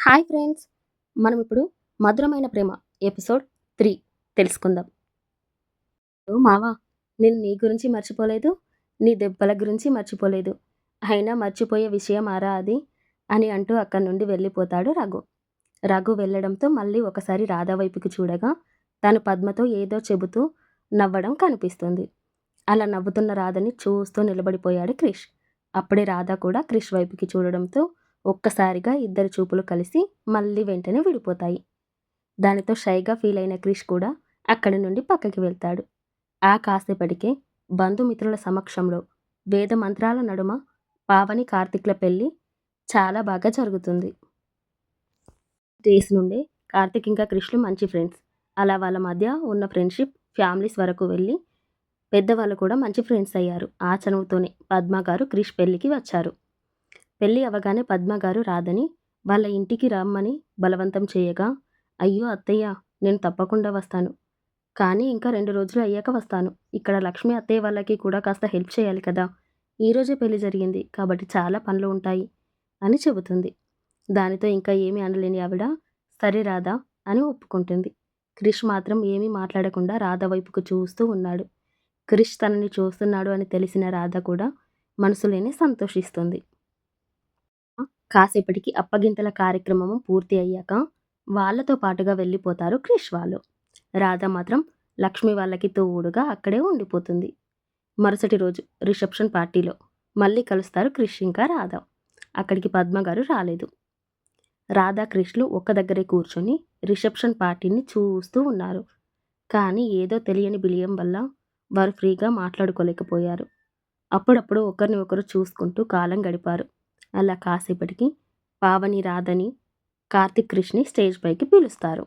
Hi friends మనం ఇప్పుడు మధురమైన ప్రేమ ఎపిసోడ్ త్రీ తెలుసుకుందాం. మావా నేను నీ గురించి మర్చిపోలేదు నీ దెబ్బల గురించి మర్చిపోలేదు. అయినా మర్చిపోయే విషయం ఆరా అది అని అంటూ అక్కడి నుండి వెళ్ళిపోతాడు రఘు. రఘు వెళ్ళడంతో మళ్ళీ ఒకసారి రాధా వైపుకి చూడగా తను పద్మతో ఏదో చెబుతూ నవ్వడం కనిపిస్తుంది. అలా నవ్వుతున్న రాధని చూస్తూ నిలబడిపోయాడు క్రిష్. అప్పుడే రాధ కూడా క్రిష్ వైపుకి చూడడంతో ఒక్కసారిగా ఇద్దరి చూపులు కలిసి మళ్ళీ వెంటనే విడిపోతాయి. దానితో షైగా ఫీల్ అయిన క్రిష్ కూడా అక్కడి నుండి పక్కకి వెళ్తాడు. ఆ కాసేపటికే బంధుమిత్రుల సమక్షంలో వేద మంత్రాల నడుమ పావని కార్తిక్ల పెళ్ళి చాలా బాగా జరుగుతుంది. డేస్ నుండే కార్తిక్ ఇంకా క్రిష్లు మంచి ఫ్రెండ్స్. అలా వాళ్ళ మధ్య ఉన్న ఫ్రెండ్షిప్ ఫ్యామిలీస్ వరకు వెళ్ళి పెద్దవాళ్ళు కూడా మంచి ఫ్రెండ్స్ అయ్యారు. ఆ చనువుతోనే పద్మ గారు క్రిష్ పెళ్ళికి వచ్చారు. పెళ్ళి అవగానే పద్మ గారు రాదని వాళ్ళ ఇంటికి రమ్మని బలవంతం చేయగా అయ్యో అత్తయ్య నేను తప్పకుండా వస్తాను. కానీ ఇంకా రెండు రోజులు అయ్యాక వస్తాను. ఇక్కడ లక్ష్మి అత్తయ్య వాళ్ళకి కూడా కాస్త హెల్ప్ చేయాలి కదా. ఈరోజే పెళ్ళి జరిగింది కాబట్టి చాలా పనులు ఉంటాయి అని చెబుతుంది. దానితో ఇంకా ఏమీ అనలేని ఆవిడ సరే రాధా అని ఒప్పుకుంటుంది. క్రిష్ మాత్రం ఏమీ మాట్లాడకుండా రాధ వైపుకు చూస్తూ ఉన్నాడు. క్రిష్ తనని చూస్తున్నాడు అని తెలిసిన రాధ కూడా మనసులోనే సంతోషిస్తుంది. కాసేపటికి అప్పగింతల కార్యక్రమం పూర్తి అయ్యాక వాళ్ళతో పాటుగా వెళ్ళిపోతారు క్రిష్ వాళ్ళు. రాధ మాత్రం లక్ష్మి వాళ్ళకి తోడుగా అక్కడే ఉండిపోతుంది. మరుసటి రోజు రిసెప్షన్ పార్టీలో మళ్ళీ కలుస్తారు క్రిష్ ఇంకా రాధ. అక్కడికి పద్మ గారు రాలేదు. రాధా క్రిష్లు ఒక్క దగ్గరే కూర్చొని రిసెప్షన్ పార్టీని చూస్తూ ఉన్నారు. కానీ ఏదో తెలియని బిలియం వల్ల వారు ఫ్రీగా మాట్లాడుకోలేకపోయారు. అప్పుడప్పుడు ఒకరిని ఒకరు చూసుకుంటూ కాలం గడిపారు. అలా కాసేపటికి పావని రాధని కార్తిక్ క్రిష్ని స్టేజ్ పైకి పిలుస్తారు.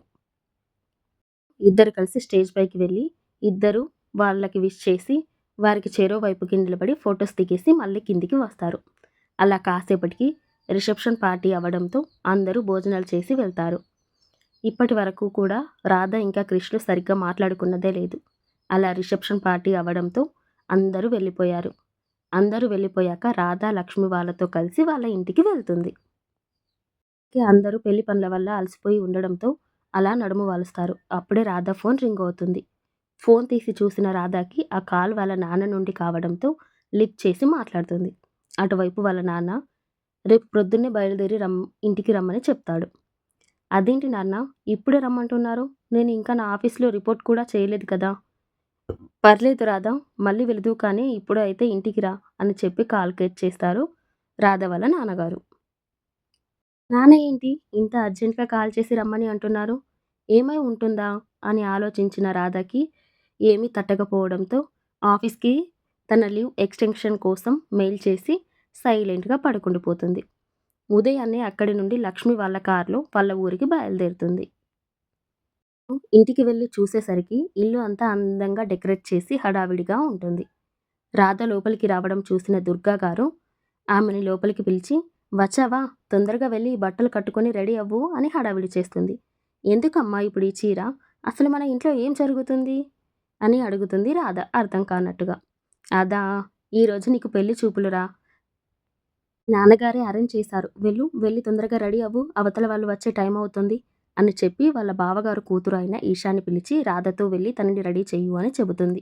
ఇద్దరు కలిసి స్టేజ్ పైకి వెళ్ళి ఇద్దరు వాళ్ళకి విష్ చేసి వారికి చెరో వైపుకి నిలబడి ఫొటోస్ దిగేసి మళ్ళీ కిందికి వస్తారు. అలా కాసేపటికి రిసెప్షన్ పార్టీ అవ్వడంతో అందరూ భోజనాలు చేసి వెళ్తారు. ఇప్పటి వరకు కూడా రాధ ఇంకా కృష్ణుడు సరిగ్గా మాట్లాడుకున్నదే లేదు. అలా రిసెప్షన్ పార్టీ అవ్వడంతో అందరూ వెళ్ళిపోయారు. అందరూ వెళ్ళిపోయాక రాధా లక్ష్మి వాళ్ళతో కలిసి వాళ్ళ ఇంటికి వెళ్తుంది. అందరూ పెళ్ళి పనుల వల్ల అలసిపోయి ఉండడంతో అలా నడుము వాలుస్తారు. అప్పుడే రాధా ఫోన్ రింగ్ అవుతుంది. ఫోన్ తీసి చూసిన రాధాకి ఆ కాల్ వాళ్ళ నాన్న నుండి కావడంతో లిఫ్ట్ చేసి మాట్లాడుతుంది. అటువైపు వాళ్ళ నాన్న రేపు ప్రొద్దున్నే బయలుదేరి రమ్ ఇంటికి రమ్మని చెప్తాడు. అదేంటి నాన్న ఇప్పుడే రమ్మంటున్నారు? నేను ఇంకా నా ఆఫీస్లో రిపోర్ట్ కూడా చేయలేదు కదా. పర్లేదు రాధా మళ్ళీ వెళదు కానీ ఇప్పుడు అయితే ఇంటికి రా అని చెప్పి కాల్కులేట్ చేస్తారు రాధ వాళ్ళ నాన్నగారు. నాన్న ఏంటి? ఇంత అర్జెంట్గా కాల్ చేసి రమ్మని అంటున్నారు. ఏమై ఉంటుందా? అని ఆలోచించిన రాధకి ఏమీ తట్టకపోవడంతో ఆఫీస్కి తన లీవ్ ఎక్స్టెన్షన్ కోసం మెయిల్ చేసి సైలెంట్గా పడుకుండిపోతుంది. ఉదయాన్నే అక్కడి నుండి లక్ష్మి వాళ్ళ కారులో వాళ్ళ ఊరికి బయలుదేరుతుంది. ఇంటికి వెళ్ళి చూసేసరికి ఇల్లు అంతా అందంగా డెకరేట్ చేసి హడావిడిగా ఉంటుంది. రాధ లోపలికి రావడం చూసిన దుర్గా గారు ఆమెని లోపలికి పిలిచి వచ్చావా? తొందరగా వెళ్ళి బట్టలు కట్టుకొని రెడీ అవ్వు అని హడావిడి చేస్తుంది. ఎందుకమ్మా ఇప్పుడు ఈ చీర? అసలు మన ఇంట్లో ఏం జరుగుతుంది? అని అడుగుతుంది రాధ అర్థం కానట్టుగా. అదా ఈరోజు నీకు పెళ్ళి చూపులురా? నాన్నగారే అరేంజ్ చేశారు. వెళ్ళు వెళ్ళి తొందరగా రెడీ అవ్వు. అవతల వాళ్ళు వచ్చే టైం అవుతుంది. అని చెప్పి వాళ్ళ బావగారు కూతురు అయిన ఈషాని పిలిచి రాధతో వెళ్ళి తనని రెడీ చెయ్యు అని చెబుతుంది.